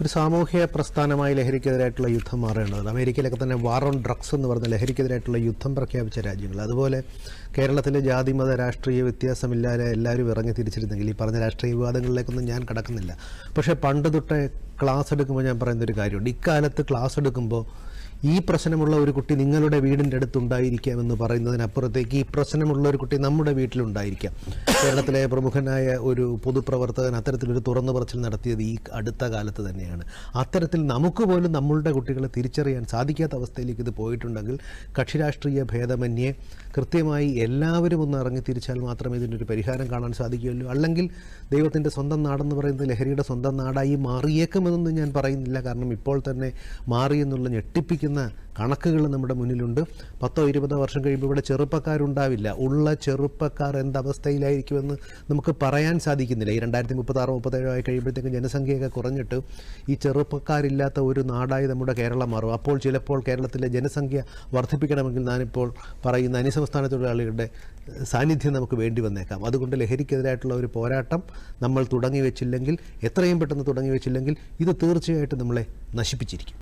ഒരു സാമൂഹ്യ പ്രസ്ഥാനമായി ലഹരിക്കെതിരായിട്ടുള്ള യുദ്ധം മാറേണ്ടത് അമേരിക്കയിലൊക്കെ തന്നെ വാർ ഓൺ ഡ്രഗ്സ് എന്ന് പറഞ്ഞ ലഹരിക്കെതിരായിട്ടുള്ള യുദ്ധം പ്രഖ്യാപിച്ച രാജ്യങ്ങൾ. അതുപോലെ കേരളത്തിലെ ജാതി മത രാഷ്ട്രീയ വ്യത്യാസമില്ലാതെ എല്ലാവരും ഇറങ്ങി തിരിച്ചിരുന്നെങ്കിൽ ഈ പറഞ്ഞ രാഷ്ട്രീയ വിവാദങ്ങളിലേക്കൊന്നും ഞാൻ കടക്കുന്നില്ല. പക്ഷേ പണ്ട് തൊട്ടേ ക്ലാസ് എടുക്കുമ്പോൾ ഞാൻ പറയുന്ന ഒരു കാര്യമുണ്ട്. ഇക്കാലത്ത് ക്ലാസ് എടുക്കുമ്പോൾ ഈ പ്രശ്നമുള്ള ഒരു കുട്ടി നിങ്ങളുടെ വീടിന്റെ അടുത്തുണ്ടായിരിക്കാം എന്ന് പറയുന്നതിനപ്പുറത്തേക്ക് ഈ പ്രശ്നമുള്ള ഒരു കുട്ടി നമ്മുടെ വീട്ടിലുണ്ടായിരിക്കാം. കേരളത്തിലെ പ്രമുഖനായ ഒരു പൊതുപ്രവർത്തകൻ അത്തരത്തിലൊരു തുറന്നു പറച്ചിൽ നടത്തിയത് ഈ അടുത്ത കാലത്ത് തന്നെയാണ്. അത്തരത്തിൽ നമുക്ക് പോലും നമ്മളുടെ കുട്ടികളെ തിരിച്ചറിയാൻ സാധിക്കാത്ത അവസ്ഥയിലേക്ക് ഇത് പോയിട്ടുണ്ടെങ്കിൽ കക്ഷി രാഷ്ട്രീയ ഭേദമന്യേ കൃത്യമായി എല്ലാവരും ഒന്ന് ഇറങ്ങി തിരിച്ചാൽ മാത്രമേ ഇതിനൊരു പരിഹാരം കാണാൻ സാധിക്കുകയുള്ളൂ. അല്ലെങ്കിൽ ദൈവത്തിന്റെ സ്വന്തം നാടെന്ന് പറയുന്നത് ലഹരിയുടെ സ്വന്തം നാടായി മാറിയേക്കുമെന്നൊന്നും ഞാൻ പറയുന്നില്ല. കാരണം ഇപ്പോൾ തന്നെ മാറി എന്നുള്ള ഞെട്ടിപ്പിക്കുന്ന കണക്കുകൾ നമ്മുടെ മുന്നിലുണ്ട്. പത്തോ ഇരുപതോ വർഷം കഴിയുമ്പോൾ ഇവിടെ ചെറുപ്പക്കാരുണ്ടാവില്ല. ഉള്ള ചെറുപ്പക്കാർ എന്തവസ്ഥയിലായിരിക്കുമെന്ന് നമുക്ക് പറയാൻ സാധിക്കുന്നില്ല. ഈ രണ്ടായിരത്തി മുപ്പത്താറോ മുപ്പത്തേഴോ ആയി കഴിയുമ്പോഴത്തേക്കും ജനസംഖ്യയൊക്കെ കുറഞ്ഞിട്ട് ഈ ചെറുപ്പക്കാരില്ലാത്ത ഒരു നാടായി നമ്മുടെ കേരളം മാറും. അപ്പോൾ ചിലപ്പോൾ കേരളത്തിലെ ജനസംഖ്യ വർദ്ധിപ്പിക്കണമെങ്കിൽ ഞാനിപ്പോൾ പറയുന്ന അന്യസംസ്ഥാന തൊഴിലാളികളുടെ സാന്നിധ്യം നമുക്ക് വേണ്ടി വന്നേക്കാം. അതുകൊണ്ട് ലഹരിക്കെതിരായിട്ടുള്ള ഒരു പോരാട്ടം നമ്മൾ തുടങ്ങി വെച്ചില്ലെങ്കിൽ എത്രയും പെട്ടെന്ന് തുടങ്ങി വെച്ചില്ലെങ്കിൽ ഇത് തീർച്ചയായിട്ടും നമ്മളെ നശിപ്പിച്ചിരിക്കും.